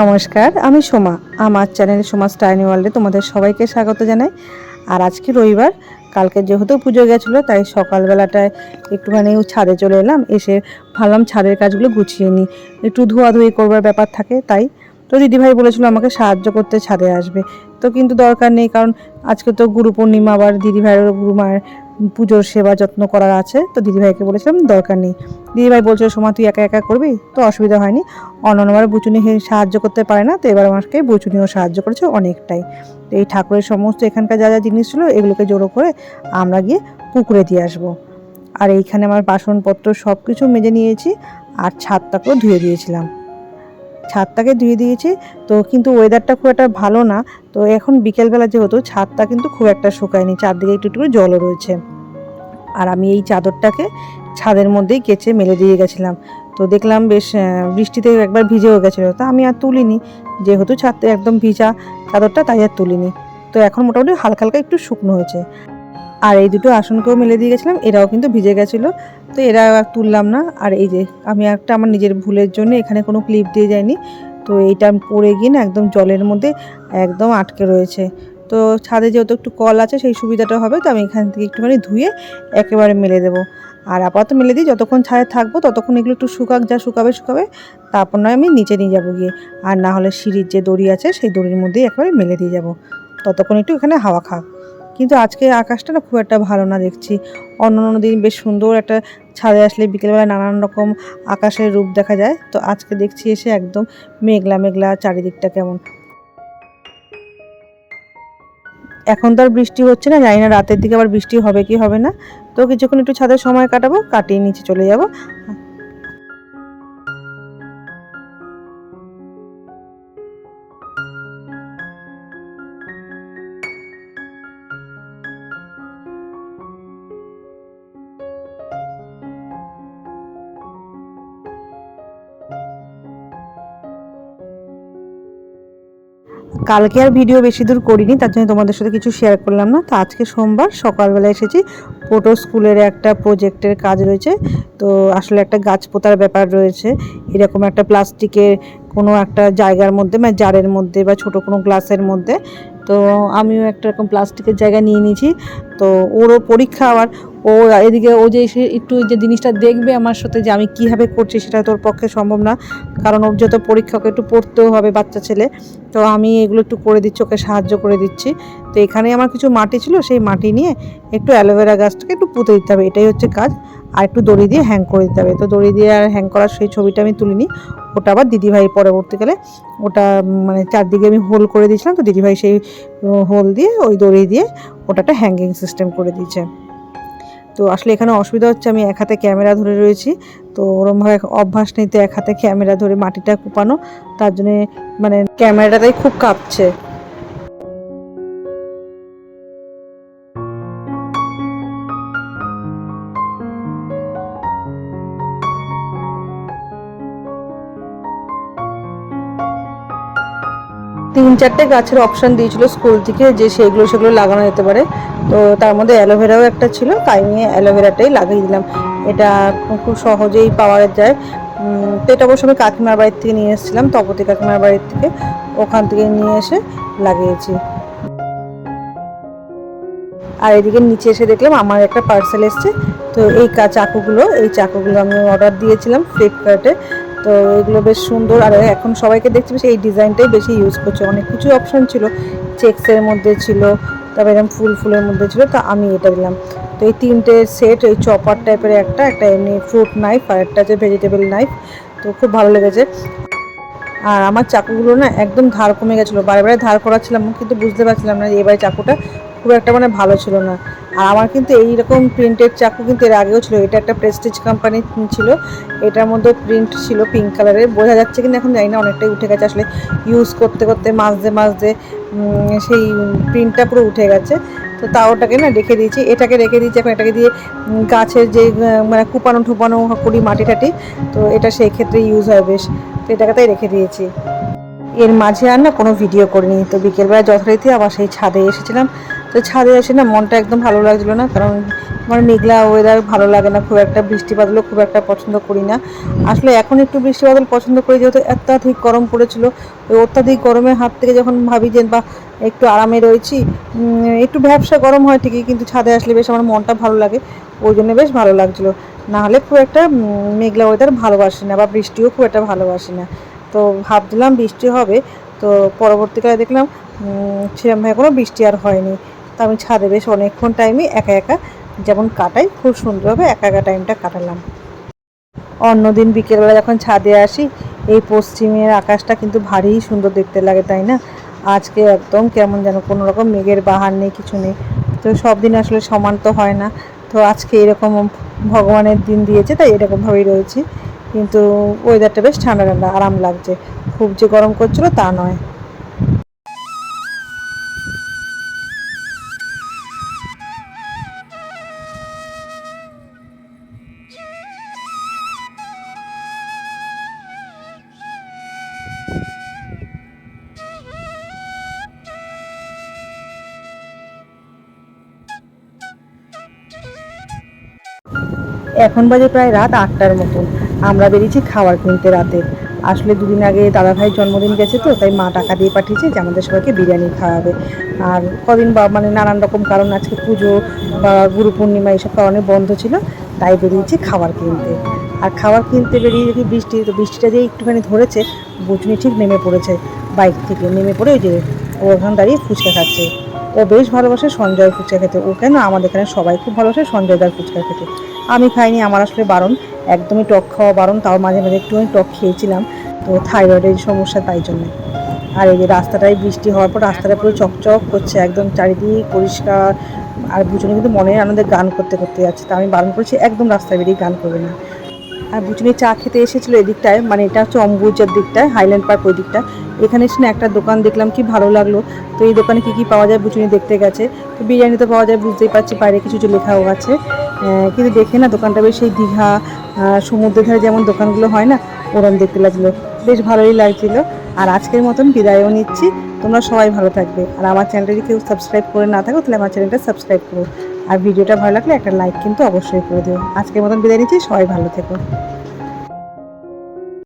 নমস্কার, আমি সোমা। আমার চ্যানেল সোমা স্টাইনি ওয়ার্ল্ডে তোমাদের সবাইকে স্বাগত জানাই। আর আজকে রবিবার, কালকে যেহেতু পুজো গেছিল, তাই সকালবেলাটায় একটুখানি ছাদে চলে এলাম, এসে ভাবলাম ছাদের কাজগুলো গুছিয়ে নিই। একটু ধোয়াধুয়ি করবার ব্যাপার থাকে, তাই তো দিদিভাই বলেছিল আমাকে সাহায্য করতে ছাদে আসবে। তো কিন্তু দরকার নেই, কারণ আজকে তো গুরু পূর্ণিমা আবার দিদিভাইয়ের গুরু মায়ের পুজোর সেবা যত্ন করার আছে। তো দিদিভাইকে বলেছিলাম, দরকার নেই। দিদিভাই বলছিল সময় তুই একা একা করবি? তো অসুবিধা হয়নি। অন্যান্যবার বুচুনি সাহায্য করতে পারে না, তো এবার আমাকে বুচুনিও সাহায্য করেছে অনেকটাই। তো এই ঠাকুরের সমস্ত এখানকার যা যা জিনিস ছিল, এগুলোকে জড়ো করে আমরা গিয়ে পুকুরে দিয়ে আসব। আর এইখানে আমার বাসনপত্র সব কিছু মেজে নিয়েছি, আর ছাদটাকেও ধুয়ে দিয়েছিলাম। ছাদটাকে ধুয়ে দিয়েছি। তো কিন্তু ওয়েদারটা খুব একটা ভালো না। তো এখন বিকেলবেলা যেহেতু ছাদটা কিন্তু খুব একটা শুকায়নি, চারদিকে একটু একটু জলও রয়েছে। আর আমি এই চাদরটাকে ছাদের মধ্যেই কেচে মেলে দিয়ে গেছিলাম। তো দেখলাম বেশ বৃষ্টিতে একবার ভিজেও গেছিল। তা আমি আর তুলিনি। যেহেতু ছাদটা একদম ভিজা চাদরটা, তাই আর তুলিনি। তো এখন মোটামুটি হালকা হালকা একটু শুকনো হয়েছে। আর এই দুটো আসনকেও মেলে দিয়ে গেছিলাম, এরাও কিন্তু ভিজে গেছিল। তো এরা আর তুললাম না, আর এই যে আমি একটা আমার নিজের ভুলের জন্য এখানে কোনো ক্লিপ দিয়ে যাইনি। তো এইটা পড়ে গিয়ে না একদম জলের মধ্যে একদম আটকে রয়েছে। তো ছাদে যেহেতু একটু কল আছে, সেই সুবিধাটা হবে, তো আমি এখান থেকে একটুখানি ধুয়ে একেবারে মেলে দেবো। আর আপাতত মেলে দিই, যতক্ষণ ছাদে থাকব, ততক্ষণ এগুলো একটু শুকাক, যা শুকাবে শুকাবে, তারপর নয় আমি নিচে নিয়ে যাব গিয়ে। আর না হলে সিঁড়ির যে দড়ি আছে, সেই দড়ির মধ্যেই একেবারে মেলে দিয়ে যাব। ততক্ষণ একটু এখানে হাওয়া খাক। কিন্তু আজকে আকাশটা না খুব একটা ভালো না দেখছি। অন্য অন্য দিন বেশ সুন্দর একটা ছাদে আসলে বিকেলবেলা নানান রকম আকাশের রূপ দেখা যায়। তো আজকে দেখছি এসে একদম মেঘলা মেঘলা চারিদিকটা কেমন। এখন তো আর বৃষ্টি হচ্ছে না, জানি না রাতের দিকে আবার বৃষ্টি হবে কি হবে না। তো কিছুক্ষণ একটু ছাদে সময় কাটাবো, কাটিয়ে নিচে চলে যাব। কালকে আর ভিডিও বেশি দূর করিনি, তার জন্য তোমাদের সাথে কিছু শেয়ার করলাম না। তো আজকে সোমবার সকালবেলা এসেছি। ফটো স্কুলের একটা প্রজেক্টের কাজ রয়েছে। তো আসলে একটা গাছ পোতার ব্যাপার রয়েছে। এরকম একটা প্লাস্টিকের কোনো একটা জায়গার মধ্যে মানে জারের মধ্যে বা ছোট কোনো গ্লাসের মধ্যে। তো আমিও একটা এরকম প্লাস্টিকের জায়গা নিয়ে নিয়েছি। তো ওরও পরীক্ষা আবার ও এদিকে ও যে একটু যে জিনিসটা দেখবে আমার সাথে যে আমি কীভাবে করছি সেটা তোর পক্ষে সম্ভব না। কারণ ওর যত পরীক্ষাকে একটু পড়তেও হবে বাচ্চা ছেলে। তো আমি এগুলো একটু করে দিচ্ছি, ওকে সাহায্য করে দিচ্ছি। তো এখানে আমার কিছু মাটি ছিল, সেই মাটি নিয়ে একটু অ্যালোভেরা গাছটাকে একটু পুঁতে দিতে হবে। এটাই হচ্ছে কাজ। আর একটু দড়ি দিয়ে হ্যাং করে দিতে হবে। তো দড়ি দিয়ে আর হ্যাং করার সেই ছবিটা আমি তুলিনি। ওটা আবার দিদিভাই পরবর্তীকালে ওটা মানে চারদিকে আমি হোল করে দিয়েছিলাম। তো দিদিভাই সেই হোল দিয়ে ওই দড়ি দিয়ে ওটা একটা হ্যাঙ্গিং সিস্টেম করে দিয়েছে। তো আসলে এখানে অসুবিধা হচ্ছে, আমি এক হাতে ক্যামেরা ধরে রয়েছি। তো ওরমভাবে অভ্যাস নিতে এক হাতে ক্যামেরা ধরে মাটিটা কোপানো, তার জন্যে মানে ক্যামেরাটাই খুব কাঁপছে। চারটে গাছের অপশন দিয়েছিল স্কুল থেকে যে সেগুলো সেগুলো লাগানো যেতে পারে। তো তার মধ্যে অ্যালোভেরাও একটা ছিল, তাই নিয়ে অ্যালোভেরাটাই লাগিয়ে দিলাম। এটা খুব সহজেই পাওয়া যায়। তো এটা অবশ্য আমি কাকিমার বাড়ির থেকে নিয়ে এসেছিলাম, তপতি কাকিমার বাড়ির থেকে। ওখান থেকে নিয়ে এসে লাগিয়েছি। আর এদিকে নিচে এসে দেখলাম আমার একটা পার্সেল এসছে। তো এই চাকুগুলো এই চাকুগুলো আমি অর্ডার দিয়েছিলাম ফ্লিপকার্টে তো এগুলো বেশ সুন্দর। আর এখন সবাইকে দেখছি বেশ এই ডিজাইনটাই বেশি ইউজ করছে। অনেক কিছু অপশন ছিল। চেক্সের মধ্যে ছিল, তারপর এরকম ফুল ফুলের মধ্যে ছিল, তো আমি এটা দিলাম। তো এই তিনটে সেট এই চপার টাইপের একটা একটা এমনি ফ্রুট নাইফ আর একটা হচ্ছে ভেজিটেবল নাইফ তো খুব ভালো লেগেছে। আর আমার চাকুগুলো না একদম ধার কমে গেছিল। বারে বারে ধার করাচ্ছিলাম, কিন্তু বুঝতে পারছিলাম না যে এবারে চাকুটা খুব একটা মানে ভালো ছিল না। আর আমার কিন্তু এইরকম প্রিন্টেড চাকু কিন্তু এর আগেও ছিল। এটা একটা প্রেস্টিজ কোম্পানি ছিল। এটার মধ্যে প্রিন্ট ছিল পিঙ্ক কালারের বোঝা যাচ্ছে কিন্তু এখন জানি না, অনেকটাই উঠে গেছে। আসলে ইউজ করতে করতে মাঝে মাঝে সেই প্রিন্টটা পুরো উঠে গেছে। তো তা ওটাকে না রেখে দিয়েছি। এটাকে রেখে দিয়েছি, এখন এটাকে দিয়ে গাছের যে মানে কুপানো ঠুপানো করি মাটি টাটি, তো এটা সেই ক্ষেত্রে ইউজ হয় বেশ। তো এটাকে তাই রেখে দিয়েছি। এর মাঝে আর না কোনো ভিডিও করিনি। তো বিকেলবেলা যথারীতি আবার সেই ছাদে এসেছিলাম। তো ছাদে এসে না মনটা একদম ভালো লাগছিল না, কারণ আমার মেঘলা ওয়েদার ভালো লাগে না, খুব একটা বৃষ্টি বাদলও খুব একটা পছন্দ করি না। আসলে এখন একটু বৃষ্টি বাদল পছন্দ করি, যেহেতু অত্যাধিক গরম পড়েছিল ওই অত্যাধিক গরমের হাত থেকে যখন ভাবি যে বা একটু আরামে রয়েছি একটু ব্যবসা গরম হয় ঠিকই, কিন্তু ছাদে আসলে বেশ আমার মনটা ভালো লাগে, ওই জন্য বেশ ভালো লাগছিল। না হলে খুব একটা মেঘলা ওয়েদার ভালোবাসি না বা বৃষ্টিও খুব একটা ভালোবাসি না। তো ভাবছিলাম বৃষ্টি হবে, তো পরবর্তীকালে দেখলাম সেরকমভাবে কোনো বৃষ্টি আর হয়নি। তো আমি ছাদে বেশ অনেকক্ষণ টাইমে একা একা যেমন কাটাই, খুব সুন্দরভাবে একা একা টাইমটা কাটালাম। অন্যদিন বিকেলবেলা যখন ছাদে আসি, এই পশ্চিমের আকাশটা কিন্তু ভারী সুন্দর দেখতে লাগে, তাই না? আজকে একদম কেমন যেন কোনো রকম মেঘের বাহার নেই, কিছু নেই। তো সব দিন আসলে সমান তো হয় না। তো আজকে এরকম ভগবানের দিন দিয়েছে, তাই এরকমভাবেই রয়েছি। কিন্তু ওয়েদারটা বেশ ঠান্ডা ঠান্ডা আরাম লাগছে। খুব যে গরম করছিল তা নয়। এখন বাজে প্রায় রাত আটটার মতন। আমরা বেরিয়েছি খাবার কিনতে রাতে। আসলে দুদিন আগে দাদা ভাইয়ের জন্মদিন গেছে তো, তাই মা টাকা দিয়ে পাঠিয়েছে যে আমাদের সবাইকে বিরিয়ানি খাওয়াবে। আর কদিন বা মানে নানান রকম কারণ, আজকে পুজো বা গুরু পূর্ণিমা এইসব কারণে বন্ধ ছিল, তাই বেরিয়েছি খাবার কিনতে। আর খাবার কিনতে বেরিয়ে দেখি বৃষ্টি, তো বৃষ্টিটা যে একটুখানি ধরেছে, বুঝনি ঠিক নেমে পড়েছে। বাইক থেকে নেমে পড়ে ওই যে ও ওখানে দাঁড়িয়ে ফুচকা খাচ্ছে। ও বেশ ভালোবাসে সঞ্জয় ফুচকা খেতে। ও কেন আমাদের এখানে সবাই খুব ভালোবাসে সঞ্জয়দার ফুচকা খেতে। আমি খাইনি, আমার আসলে বারণ। একদমই টক খাওয়া বারণ, তাও মাঝে মাঝে একটুখানি টক খেয়েছিলাম। তো থাইরয়েডের সমস্যা তাই জন্য। আর এই যে রাস্তাটায় বৃষ্টি হওয়ার পর রাস্তাটা পুরো চকচক করছে, একদম চারিদিক পরিষ্কার। আর বুঝুনি কিন্তু মনের আনন্দে গান করতে করতে যাচ্ছে। তা আমি বারণ করেছি, একদম রাস্তায় বেরিয়ে গান করবে না। আর বুচুনি চা খেতে এসেছিল এদিকটায় মানে এটা হচ্ছে অম্বুজার দিকটায়, হাইল্যান্ড পার্ক ওই দিকটা। এখানে এসে না একটা দোকান দেখলাম, কি ভালো লাগল। তো এই দোকানে কি কি পাওয়া যায় বুচুনি দেখতে গেছে। তো বিরিয়ানি তো পাওয়া যায়, বুঝতেই পারছি, বাইরে কিছু কিছু লেখাও আছে। কিন্তু দেখে না, দোকানটা বেশ সেই দীঘা সমুদ্রের ধারে যেমন দোকানগুলো হয় না, ওরম দেখতে লাগল। বেশ ভালোই লাগছিল। আর আজকের মতন বিদায়ও নিচ্ছি। তোমরা সবাই ভালো থাকবে। আর আমার চ্যানেলটা কেউ সাবস্ক্রাইব করে না থাকো, তাহলে আমার চ্যানেলটা সাবস্ক্রাইব করো। আর ভিডিওটা ভালো লাগলে একটা লাইক কিন্তু অবশ্যই করে দিও। আজকের মতন বিদায় নিচ্ছি। সবাই ভালো থেকো।